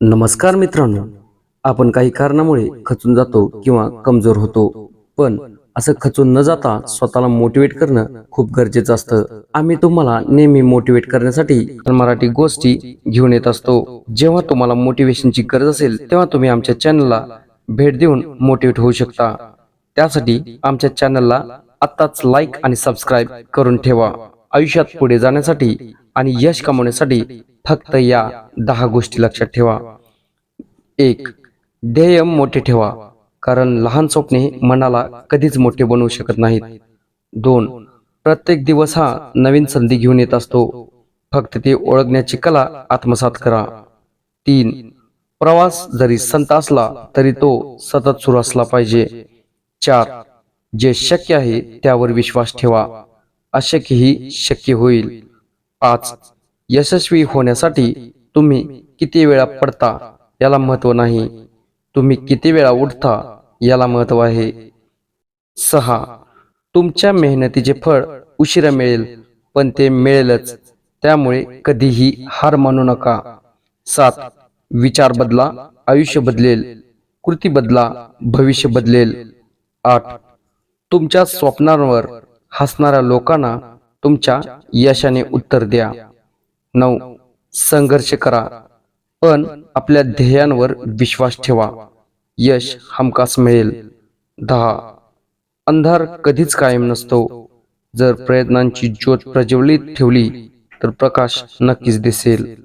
नमस्कार मित्रांनो. आपण काही कारणामुळे खचून जातो किंवा कमजोर होतो. पण असं खचून न जाता स्वतःला मोटिवेट करणं खूप गरजेचं असतं. आम्ही तुम्हाला नेहमी मोटिवेट करण्यासाठी मराठी गोष्टी घेऊन येत असतो. जेव्हा तुम्हाला मोटिवेशनची गरज असेल तेव्हा तुम्ही आमच्या चॅनलला भेट देऊन मोटिवेट होऊ शकता. त्यासाठी आमच्या चॅनलला आत्ताच लाईक आणि सबस्क्राईब करून ठेवा. आयुष्यात पुढे जाण्यासाठी आणि यश कमवण्यासाठी फक्त या दहा गोष्टी लक्षात ठेवा. एक ध्येय मोठे ठेवा कारण लहान स्वप्ने मनाला कधीच मोठे बनवू शकत नाहीत. दोन प्रत्येक दिवस हा नवीन संधी घेऊन येत असतो. फक्त ते ओळखण्याची कला आत्मसात करा. तीन प्रवास जरी संत असला तरी तो सतत सुरू असला पाहिजे. चार जे शक्य आहे त्यावर विश्वास ठेवा. अशक्यही शक्य होईल. पाच यशस्वी होण्यासाठी तुम्ही किती वेळा पडता याला महत्त्व नाही. तुम्ही किती वेळा उठता याला महत्त्व आहे. सहा तुमच्या मेहनतीचे फळ उशिरा मिळेल पण ते मिळेलच. त्यामुळे कधीही हार मानू नका. सात विचार बदला आयुष्य बदलेल कृती बदला भविष्य बदलेल. आठ तुमच्या स्वप्नांवर हसणाऱ्या लोकांना तुमच्या यशाने उत्तर द्या. नऊ संघर्ष करा. पण आपल्या ध्येयांवर विश्वास ठेवा. यश हमखास मिळेल. दहा अंधार कधीच कायम नसतो. जर प्रयत्नांची ज्योत प्रज्वलित ठेवली तर प्रकाश नक्कीच दिसेल.